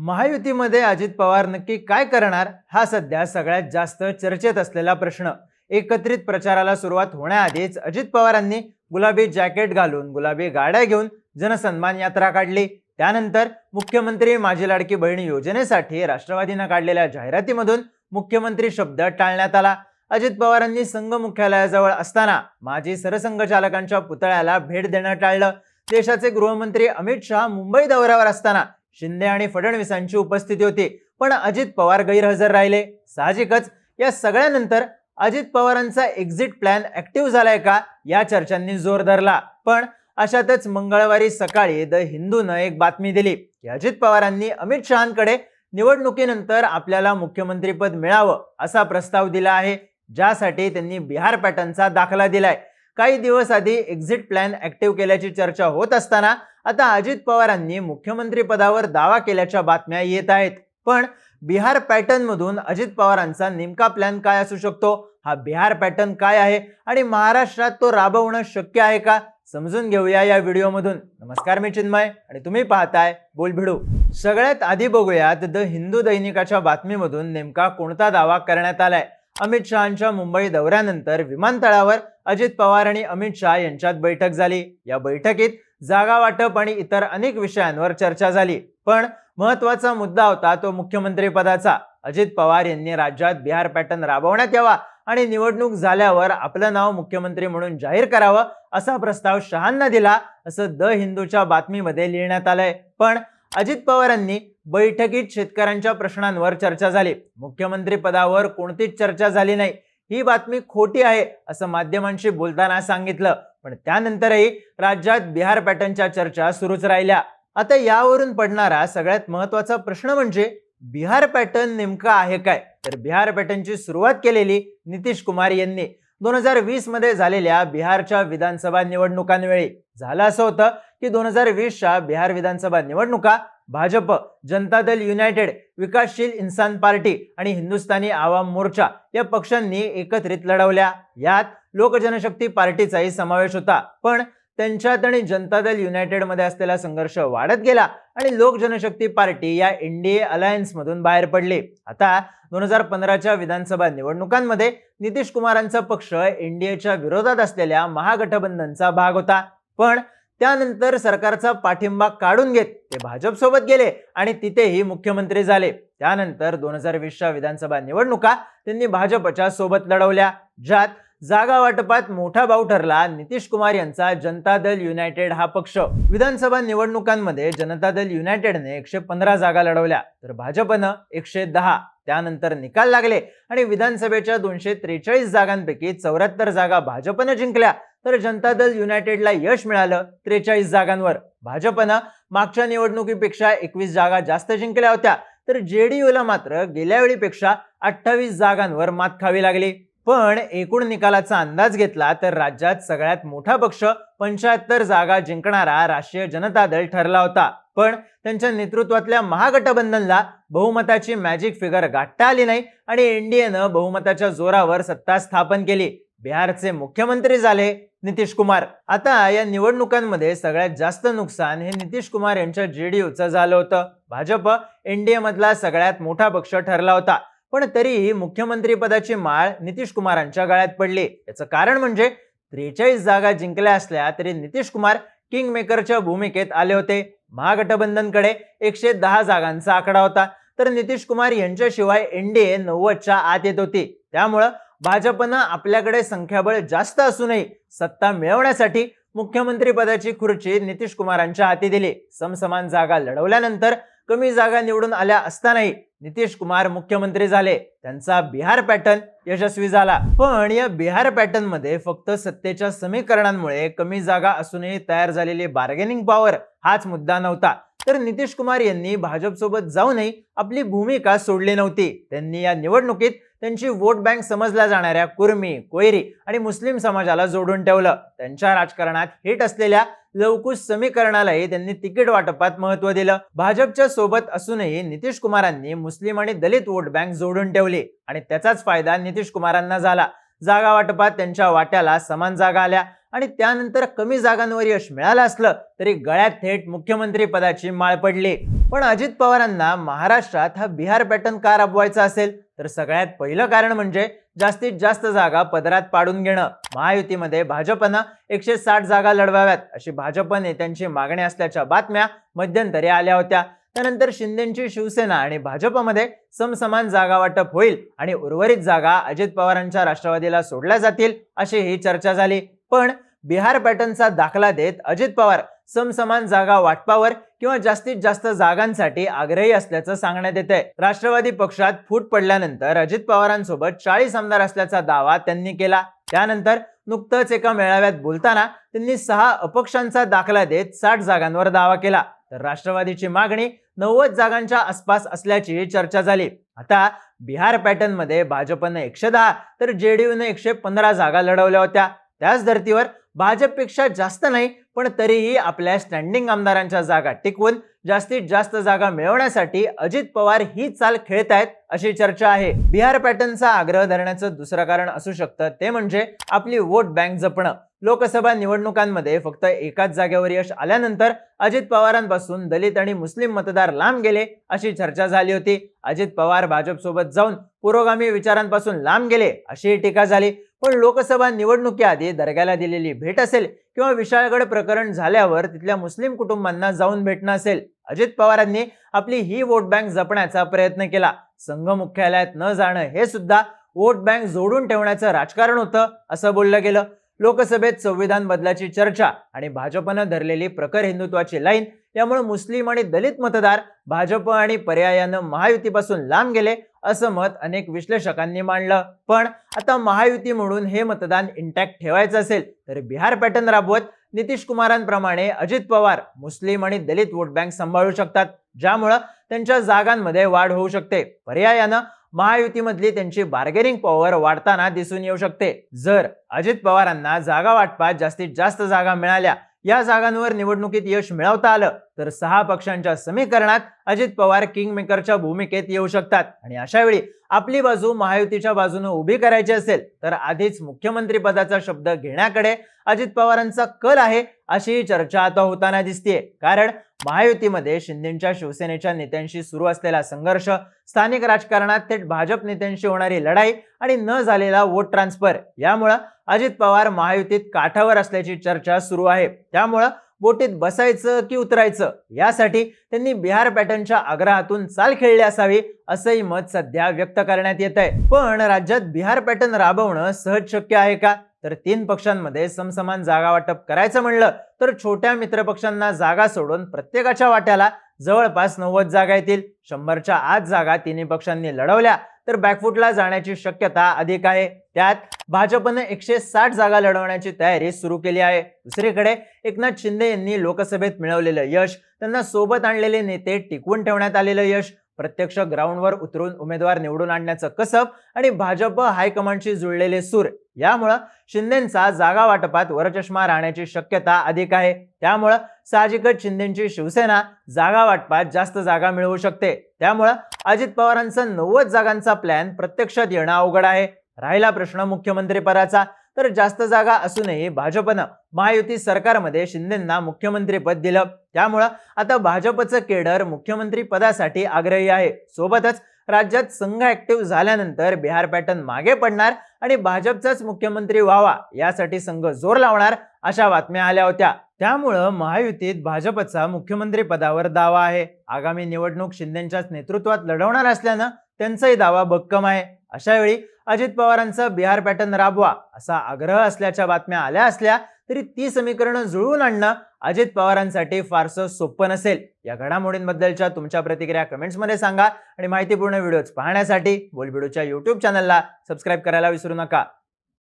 महायुतीमध्ये अजित पवार नक्की काय करणार हा सध्या सगळ्यात जास्त चर्चेत असलेला प्रश्न. एकत्रित प्रचाराला सुरुवात होण्याआधीच अजित पवारांनी गुलाबी जॅकेट घालून गुलाबी गाड्या घेऊन जनसन्मान यात्रा काढली. त्यानंतर मुख्यमंत्री माझी लाडकी बहीण योजनेसाठी राष्ट्रवादीनं काढलेल्या जाहिरातीमधून मुख्यमंत्री शब्द टाळण्यात आला. अजित पवारांनी संघ मुख्यालयाजवळ असताना माजी सरसंघचालकांच्या पुतळ्याला भेट देणं टाळलं. देशाचे गृहमंत्री अमित शहा मुंबई दौऱ्यावर असताना शिंदे आणि फडणवीसांची उपस्थिती होती. पण अजित पवार गैरहजर राहिले. साहजिकच या सगळ्यानंतर अजित पवारांचा एक्झिट प्लॅन ऍक्टिव्ह झालाय का या चर्चांनी जोर धरला. पण अशातच मंगळवारी सकाळी द हिंदूनं एक बातमी दिली की अजित पवारांनी अमित शहांकडे निवडणुकीनंतर आपल्याला मुख्यमंत्रीपद मिळावं असा प्रस्ताव दिला आहे ज्यासाठी त्यांनी बिहार पॅटर्नचा दाखला दिलाय. काही दिवस आधी एक्झिट प्लॅन ऍक्टिव्ह केल्याची चर्चा होत असताना आता अजित पवारांनी मुख्यमंत्री पदावर दावा केल्याच्या बातम्या येत आहेत. पण बिहार पॅटर्नमधून अजित पवारांचा नेमका प्लॅन काय असू शकतो? हा बिहार पॅटर्न काय आहे? आणि महाराष्ट्रात तो राबवणं शक्य आहे का? समजून घेऊया या व्हिडिओमधून. नमस्कार मी चिन्मय आणि तुम्ही पाहताय बोल भिडू सगळ्यात आधी बघूयात द हिंदू दैनिकाच्या बातमीमधून नेमका कोणता दावा करण्यात आलाय? अमित शहांच्या मुंबई दौऱ्यानंतर विमानतळावर अजित पवार आणि अमित शहा यांच्यात बैठक झाली. या बैठकीत जागा वाटप आणि इतर अनेक विषयांवर चर्चा झाली. पण महत्त्वाचा मुद्दा होता तो मुख्यमंत्री पदाचा. अजित पवार यांनी राज्यात बिहार पॅटर्न राबवण्यात यावा आणि निवडणूक झाल्यावर आपलं नाव मुख्यमंत्री म्हणून जाहीर करावं असा प्रस्ताव शहांना दिला असं द हिंदूच्या बातमीमध्ये लिहिण्यात आलंय. पण अजित पवारांनी बैठकीत शेतकऱ्यांच्या प्रश्नांवर चर्चा झाली. मुख्यमंत्री पदावर कोणतीच चर्चा झाली नाही. ही बातमी खोटी आहे असं माध्यमांशी बोलताना सांगितलं. पण त्यानंतरही राज्यात बिहार पॅटर्नच्या चर्चा सुरूच राहिल्या. आता यावरून पडणारा सगळ्यात महत्त्वाचा प्रश्न म्हणजे बिहार पॅटर्न नेमका आहे काय? तर बिहार पॅटर्नची सुरुवात केलेली नितीश कुमार यांनी. दोन हजार वीसमध्ये झालेल्या बिहारच्या विधानसभा निवडणुकांवेळी. झालं असं होतं की दोन हजार वीसच्या बिहार विधानसभा निवडणुका भाजप जनता दल युनायटेड विकासशील इन्सान पार्टी आणि हिंदुस्थानी आवाम मोर्चा या पक्षांनी एकत्रित लढवल्या. यात लोक जनशक्ती पार्टीचाही समावेश होता. पण त्यांच्यात आणि जनता दल युनायटेडमध्ये असलेला संघर्ष वाढत गेला आणि लोक जनशक्ती पार्टी या एनडीए अलायन्समधून बाहेर पडली. आता दोन हजार पंधराच्या विधानसभा निवडणुकांमध्ये नितीश कुमारांचा पक्ष एनडीएच्या विरोधात असलेल्या महागठबंधनचा भाग होता. पण त्यानंतर सरकारचा पाठिंबा काढून घेत ते भाजपसोबत गेले आणि तिथेही मुख्यमंत्री झाले. त्यानंतर दोन हजार वीसच्या विधानसभा निवडणुका त्यांनी भाजपच्या सोबत लढवल्या ज्यात जागा वाटपात मोठा भाऊ ठरला. नितीश कुमार यांचा जनता दल युनायटेड हा पक्ष. विधानसभा निवडणुकांमध्ये जनता दल युनायटेडने एकशे पंधरा जागा लढवल्या तर भाजपनं एकशे दहा. त्यानंतर निकाल लागले आणि विधानसभेच्या दोनशे त्रेचाळीस जागांपैकी चौऱ्याहत्तर जागा भाजपनं जिंकल्या. तर जनता दल युनायटेडला यश मिळालं त्रेचाळीस जागांवर. भाजपनं मागच्या निवडणुकीपेक्षा एकवीस जागा जास्त जिंकल्या होत्या. तर जेडीयूला मात्र गेल्या वेळीपेक्षा अठ्ठावीस जागांवर मात खावी लागली. पण एकूण निकालाचा अंदाज घेतला तर राज्यात सगळ्यात मोठा पक्ष पंच्याहत्तर जागा जिंकणारा राष्ट्रीय जनता दल ठरला होता. पण त्यांच्या नेतृत्वातल्या महागठबंधनला बहुमताची मॅजिक फिगर गाठता आली नाही आणि एनडीएनं बहुमताच्या जोरावर सत्ता स्थापन केली. बिहारचे मुख्यमंत्री झाले नितीश कुमार. आता या निवडणुकांमध्ये सगळ्यात जास्त नुकसान हे नितीश कुमार यांच्या जेडीयूचं झालं होतं. भाजप एनडीए मधला सगळ्यात मोठा पक्ष ठरला होता. पण तरीही मुख्यमंत्री पदाची माळ नितीश कुमारांच्या गळ्यात पडली. याचं कारण म्हणजे त्रेचाळीस जागा जिंकल्या असल्या तरी नितीश कुमार किंग मेकरच्या भूमिकेत आले होते. महागठबंधनकडे एकशे दहा जागांचा आकडा होता. तर नितीश कुमार यांच्याशिवाय एनडीए नव्वदच्या आत येत होती. त्यामुळं भाजपनं आपल्याकडे संख्याबळ जास्त असूनही सत्ता मिळवण्यासाठी मुख्यमंत्री पदाची खुर्ची नितीश कुमारांच्या हाती दिली. समसमान जागा लढवल्यानंतर कमी जागा निवडून आल्या असतानाही नितीश कुमार मुख्यमंत्री झाले. त्यांचा बिहार पॅटर्न यशस्वी झाला. पण या बिहार पॅटर्नमध्ये फक्त सत्तेच्या समीकरणांमुळे कमी जागा असूनही तयार झालेली बार्गेनिंग पॉवर हाच मुद्दा नव्हता. तर नितीश कुमार यांनी भाजपसोबत जाऊनही आपली भूमिका सोडली नव्हती. त्यांनी या निवडणुकीत त्यांची वोट बँक समजल्या जाणाऱ्या कुर्मी कोयरी आणि मुस्लिम समाजाला जोडून ठेवलं. त्यांच्या राजकारणात हिट असलेल्या लवकुश समीकरणालाही त्यांनी तिकीट वाटपात महत्त्व दिलं. भाजपच्या सोबत असूनही नितीश कुमारांनी मुस्लिम आणि दलित वोट बँक जोडून ठेवली आणि त्याचाच फायदा नितीश कुमारांना झाला. जागा वाटपात त्यांच्या वाट्याला समान जागा आल्या आणि त्यानंतर कमी जागांवर यश मिळालं असलं तरी गळ्यात थेट मुख्यमंत्री पदाची माळ पडली. पण अजित पवारांना महाराष्ट्रात हा बिहार पॅटर्न का राबवायचा असेल? तर सगळ्यात पहिलं कारण म्हणजे जास्तीत जास्त जागा पदरात पाडून घेणं. महायुतीमध्ये भाजपनं एकशे साठ जागा लढवाव्यात अशी भाजप नेत्यांची मागणी असल्याच्या बातम्या मध्यंतरी आल्या होत्या. त्यानंतर शिंदेची शिवसेना आणि भाजपमध्ये समसमान जागा वाटप होईल आणि उर्वरित जागा अजित पवारांच्या राष्ट्रवादीला सोडल्या जातील अशी ही चर्चा झाली. पण बिहार पॅटर्नचा दाखला देत अजित पवार समसमान जागा वाटपावर किंवा जास्तीत जास्त जागांसाठी आग्रही असल्याचं सांगण्यात येत आहे राष्ट्रवादी पक्षात फूट पडल्यानंतर अजित पवारांसोबत चाळीस आमदार असल्याचा दावा त्यांनी केला. त्यानंतर नुकतंच एका मेळाव्यात बोलताना त्यांनी सहा अपक्षांचा दाखला देत साठ जागांवर दावा केला. तर राष्ट्रवादीची मागणी नव्वद जागांच्या आसपास असल्याची चर्चा झाली. आता बिहार पॅटर्नमध्ये भाजपनं एकशे दहा तर जेडीयूने एकशे पंधरा जागा लढवल्या होत्या. त्याच धर्तीवर भाजपपेक्षा जास्त नाही पण तरीही आपल्या स्टँडिंग आमदारांच्या जागा टिकवून जास्तीत जास्त जागा मिळवण्यासाठी अजित पवार ही चाल खेळत आहेत अशी चर्चा आहे. बिहार पॅटर्नचा आग्रह धरण्याचं दुसरं कारण असू शकतं ते म्हणजे आपली वोट बँक जपणं. लोकसभा निवडणुकांमध्ये फक्त एकाच जागेवर यश आल्यानंतर अजित पवारांपासून दलित आणि मुस्लिम मतदार लांब गेले अशी चर्चा झाली होती. अजित पवार भाजपसोबत जाऊन पुरोगामी विचारांपासून लांब गेले अशी टीका झाली. पण लोकसभा निवडणुकीआधी दर्ग्याला दिलेली भेट असेल किंवा विशाळगड प्रकरण झाल्यावर तिथल्या मुस्लिम कुटुंबांना जाऊन भेटणं असेल अजित पवारांनी आपली ही वोट बँक जपण्याचा प्रयत्न केला. संघ मुख्यालयात न जाणं हे सुद्धा वोट बँक जोडून ठेवण्याचं राजकारण होतं असं बोललं गेलं. लोकसभेत संविधान बदलाची चर्चा आणि भाजपनं धरलेली प्रखर हिंदुत्वाची लाईन यामुळे मुस्लिम आणि दलित मतदार भाजप आणि पर्यायानं महायुतीपासून लांब गेले असं मत अनेक विश्लेषकांनी मांडलं. पण आता महायुती म्हणून हे मतदान इंटॅक्ट ठेवायचं असेल तर बिहार पॅटर्न राबवत नितीश कुमारांप्रमाणे अजित पवार मुस्लिम आणि दलित वोट बँक सांभाळू शकतात ज्यामुळं त्यांच्या जागांमध्ये वाढ होऊ शकते. पर्यायानं महायुतीमधली त्यांची बार्गेनिंग पॉवर वाढताना दिसून येऊ शकते. जर अजित पवारांना जागा वाटपात जास्तीत जास्त जागा मिळाल्या या जागांवर निवडणुकीत यश मिळवता आलं तर सहा पक्षांच्या समीकरणात अजित पवार किंग मेकरच्या भूमिकेत येऊ शकतात. आणि अशा वेळी आपली बाजू महायुतीच्या बाजूने उभी करायची असेल तर आधीच मुख्यमंत्री पदाचा शब्द घेण्याकडे अजित पवारांचा कल आहे अशी चर्चा आता होताना दिसतीये. कारण महायुतीमध्ये शिंदेच्या शिवसेनेच्या नेत्यांशी सुरू असलेला संघर्ष स्थानिक राजकारणात थेट भाजप नेत्यांशी होणारी लढाई आणि न झालेला वोट ट्रान्सफर यामुळं अजित पवार महायुतीत काठावर असल्याची चर्चा सुरू आहे. त्यामुळं बोटीत बसायचं की उतरायचं? यासाठी त्यांनी बिहार पॅटर्नच्या आग्रहातून चाल खेळली असावी असंही मत सध्या व्यक्त करण्यात येत आहे. पण राज्यात बिहार पॅटर्न राबवणं सहज शक्य आहे का? तर तीन पक्षांमध्ये समसमान जागा वाटप करायचं म्हणलं तर छोट्या मित्रपक्षांना जागा सोडून प्रत्येकाच्या वाट्याला जवळपास नव्वद जागा येतील. शंभरच्या आत जागा तिन्ही पक्षांनी लढवल्या. तर बॅकफुटला जाण्याची शक्यता अधिक आहे. त्यात भाजपनं एकशे साठ जागा लढवण्याची तयारी सुरू केली आहे. दुसरीकडे एकनाथ शिंदे यांनी लोकसभेत मिळवलेलं यश त्यांना सोबत आणलेले नेते टिकवून ठेवण्यात आलेलं यश प्रत्यक्ष ग्राउंडवर उतरून उमेदवार निवडून आणण्याचं कसब आणि भाजप हायकमांडशी जुळलेले सूर. यामुळं शिंदेचा जागा वाटपात वरचष्मा राहण्याची शक्यता अधिक आहे. त्यामुळं साहजिकच शिंदेची शिवसेना जागा वाटपात जास्त जागा मिळवू शकते. त्यामुळं अजित पवारांचा नव्वद जागांचा प्लॅन प्रत्यक्षात येणं अवघड आहे. राहिला प्रश्न मुख्यमंत्रीपदाचा. तर जास्त जागा असूनही भाजपनं महायुती सरकारमध्ये शिंदेंना मुख्यमंत्रीपद दिलं. त्यामुळं आता भाजपचं केडर मुख्यमंत्री पदासाठी आग्रही आहे. सोबतच राज्यात संघ ऍक्टिव्ह झाल्यानंतर बिहार पॅटर्न मागे पडणार आणि भाजपचाच मुख्यमंत्री व्हावा यासाठी संघ जोर लावणार अशा बातम्या आल्या होत्या. त्यामुळं महायुतीत भाजपचा मुख्यमंत्री पदावर दावा आहे. आगामी निवडणूक शिंदेच्याच नेतृत्वात लढवणार असल्यानं त्यांचाही दावा भक्कम आहे. अशा वेळी अजित पवारांचा बिहार पॅटर्न राबवा असा आग्रह असल्याच्या बातम्या आल्या असल्या तरी ती समीकरणं जुळवून आणणं अजित पवारांसाठी फारसं सोपं नसेल. या घडामोडींबद्दलच्या तुमच्या प्रतिक्रिया कमेंट्समध्ये सांगा आणि माहितीपूर्ण व्हिडिओज पाहण्यासाठी बोलबिडूच्या युट्यूब चॅनलला सबस्क्राईब करायला विसरू नका.